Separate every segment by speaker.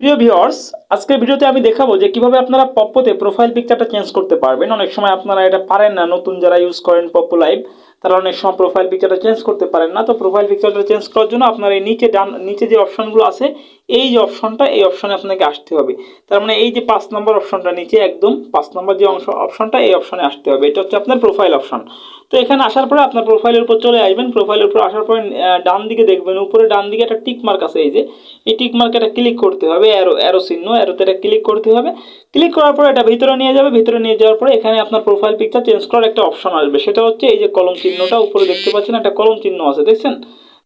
Speaker 1: প্রিয় ভিউয়ার্স আজকের ভিডিওতে আমি দেখাবো যে কীভাবে আপনারা পপ্পোতে প্রোফাইল পিকচারটা চেঞ্জ করতে পারবেন। অনেক সময় আপনারা এটা পারেন না, নতুন যারা ইউজ করেন পপ্পো লাইভ তারা অনেক সময় প্রোফাইল পিকচারটা চেঞ্জ করতে পারেন না। তো প্রোফাইল পিকচারটা চেঞ্জ করার জন্য আপনারা এই নিচে ডান নিচে যে অপশনগুলো আছে এই যে অপশনটা এই অপশনে আপনাকে আসতে হবে। তার মানে এই যে পাঁচ নম্বর অপশনটা নিচে একদম পাঁচ নম্বর যে অংশ অপশনটা এই অপশনে আসতে হবে। এটা হচ্ছে আপনার প্রোফাইল অপশন তো এখানে আসার পরে আপনার প্রোফাইলের উপর চলে আসবেন। প্রোফাইলের উপর আসার পরে ডান দিকে দেখবেন, উপরে ডান দিকে একটা টিক মার্ক আছে এই যে। এই টিক মার্কে এটা ক্লিক করতে হবে অ্যারো অ্যারো চিহ্ন অ্যারোতে এটা ক্লিক করতে হবে। ক্লিক করার পরে এটা ভিতরে নিয়ে যাবে। ভিতরে নিয়ে যাওয়ার পরে এখানে আপনার প্রোফাইল পিকচার চেঞ্জ করার একটা অপশন আসবে। সেটা হচ্ছে এই যে কলম চিহ্নটা, উপরে দেখতে পাচ্ছেন একটা কলম চিহ্ন আছে, দেখছেন?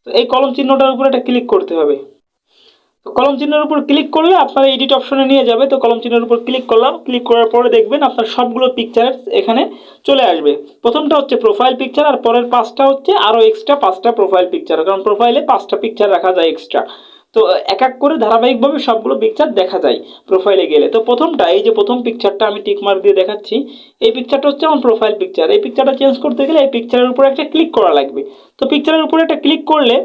Speaker 1: তো এই কলম চিহ্নটার উপরে এটা ক্লিক করতে হবে। কলম চিহ্নের উপর ক্লিক করলে আপনার এডিট অপশনে নিয়ে যাবে। তো কলম চিহ্নের উপর ক্লিক করলাম। ক্লিক করার পরে দেখবেন আপনার সবগুলো পিকচার এখানে চলে আসবে। প্রথমটা হচ্ছে প্রোফাইল পিকচার আর পরের পাঁচটা হচ্ছে আরও এক্সট্রা পাঁচটা প্রোফাইল পিকচার কারণ প্রোফাইলে পাঁচটা পিকচার রাখা যায় এক্সট্রা তো এক এক করে ধারাবাহিকভাবে সবগুলো পিকচার দেখা যায় প্রোফাইলে গেলে। তো প্রথমটা, এই যে প্রথম পিকচারটা আমি টিক মার্ক দিয়ে দেখাচ্ছি, এই পিকচারটা হচ্ছে আমার প্রোফাইল পিকচার এই পিকচারটা চেঞ্জ করতে গেলে এই পিকচারের উপরে একটা ক্লিক করা লাগবে। তো পিকচারের উপরে একটা ক্লিক করলে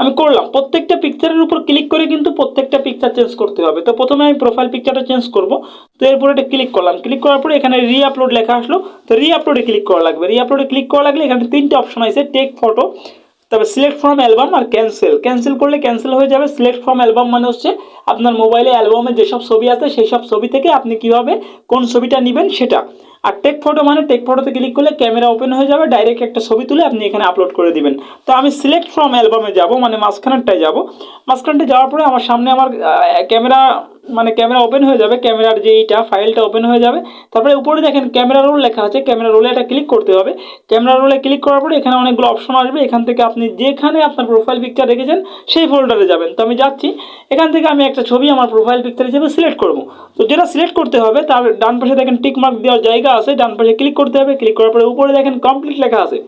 Speaker 1: আমি করলাম। প্রত্যেকটা পিকচারের উপর ক্লিক করে কিন্তু প্রত্যেকটা পিকচার চেঞ্জ করতে হবে। তো প্রথমে আমি প্রোফাইল পিকচারটা চেঞ্জ করব। তো এরপরে এটা ক্লিক করলাম। ক্লিক করার পরে এখানে রি আপলোড লেখা আসলো। তো রি আপলোডে ক্লিক করা লাগবে। রি আপলোডে ক্লিক করা লাগলে এখানে তিনটে অপশন আছে। টেক ফটো তবে সিলেক্ট ফ্রম অ্যালবাম আর ক্যান্সেল ক্যান্সেল করলে ক্যান্সেল হয়ে যাবে। সিলেক্ট ফ্রম অ্যালবাম মানে হচ্ছে আপনার মোবাইলে অ্যালবামে যেসব ছবি আছে সেই সব ছবি থেকে আপনি কীভাবে কোন ছবিটা নেবেন সেটা। আর টেক ফটো মানে টেক ফটোতে ক্লিক করলে ক্যামেরা ওপেন হয়ে যাবে ডাইরেক্ট একটা ছবি তুলে আপনি এখানে আপলোড করে দিবেন। তো আমি সিলেক্ট ফ্রম অ্যালবামে যাব মানে মাঝখানেরটায় যাব। মাঝখানটা যাওয়ার পরে আমার সামনে আমার ক্যামেরা মানে ক্যামেরা ওপেন হয়ে যাবে, ক্যামেরার যে এইটা ফাইলটা ওপেন হয়ে যাবে। তারপরে উপরে দেখেন, ক্যামেরা রোল লেখা আছে, ক্যামেরা রোলে এটা ক্লিক করতে হবে। ক্যামেরা রোলে ক্লিক করার পরে এখানে অনেকগুলো অপশন আসবে। এখান থেকে আপনি যেখানে আপনার প্রোফাইল পিকচার রেখেছেন, সেই ফোল্ডারে যাবেন। তো আমি যাচ্ছি, এখান থেকে আমি একটা ছবি আমার প্রোফাইল পিকচার হিসেবে সিলেক্ট করব। তো যেটা সিলেক্ট করতে হবে, তার ডান পাশে দেখেন টিক মার্ক দেওয়ার জায়গা আছে, ডান পাশে ক্লিক করতে হবে। ক্লিক করার পরে উপরে দেখেন কমপ্লিট লেখা আছে।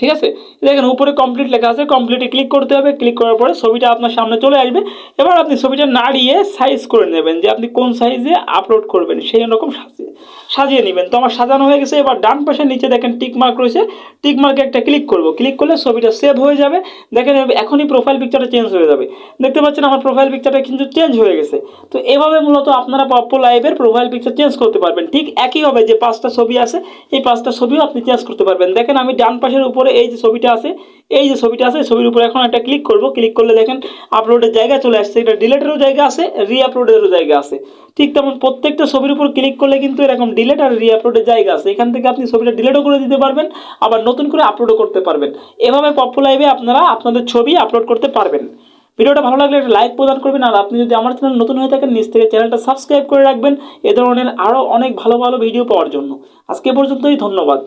Speaker 1: ঠিক আছে? দেখেন, উপরে কমপ্লিট লেখা আছে কমপ্লিটে ক্লিক করতে হবে ক্লিক করার পরে ছবিটা আপনার সামনে চলে আসবে। এবার আপনি ছবিটা নাড়িয়ে সাইজ করে নেবেন যে আপনি কোন সাইজে আপলোড করবেন, সেই রকম সাজিয়ে সাজিয়ে নেবেন। তো আমার সাজানো হয়ে গেছে, এবার ডান পাশে নিচে দেখেন টিক মার্ক রয়েছে। টিক মার্কে একটা ক্লিক করব। ক্লিক করলে ছবিটা সেভ হয়ে যাবে। দেখেন এখনই প্রোফাইল পিকচারটা চেঞ্জ হয়ে যাবে। দেখতে পাচ্ছেন, আমার প্রোফাইল পিকচারটা কিন্তু চেঞ্জ হয়ে গেছে। তো এভাবে মূলত আপনারা পপ্পো লাইভের প্রোফাইল পিকচার চেঞ্জ করতে পারবেন। ঠিক একইভাবে যে পাঁচটা ছবি আছে, এই পাঁচটা ছবিও আপনি চেঞ্জ করতে পারবেন। দেখেন, আমি ডান পাশের উপরে এই যে ছবিটা আছে, এই যে ছবিটা আছে, ছবির উপরে এখন একটা ক্লিক করব। ক্লিক করলে দেখেন আপলোডের জায়গা চলে আসছে। এটা ডিলেটেরও জায়গা আছে রি আপলোডেরও জায়গা আছে। ঠিক তেমন প্রত্যেকটা ছবির উপর ক্লিক করলে কিন্তু এরকম ডিলেট আর রি আপলোডের জায়গা আছে। এখান থেকে আপনি ছবিটা ডিলেটও করে দিতে পারবেন, আবার নতুন করে আপলোডও করতে পারবেন। এভাবে পপ্পো লাইভে আপনারা আপনাদের ছবি আপলোড করতে পারবেন। ভিডিওটা ভালো লাগলে একটা লাইক প্রদান করবেন, আর আপনি যদি আমার চ্যানেল নতুন হয়ে থাকেন নিচ থেকে চ্যানেলটা সাবস্ক্রাইব করে রাখবেন। এ ধরনের আরও অনেক ভালো ভালো ভিডিও পাওয়ার জন্য। আজকে পর্যন্তই, ধন্যবাদ।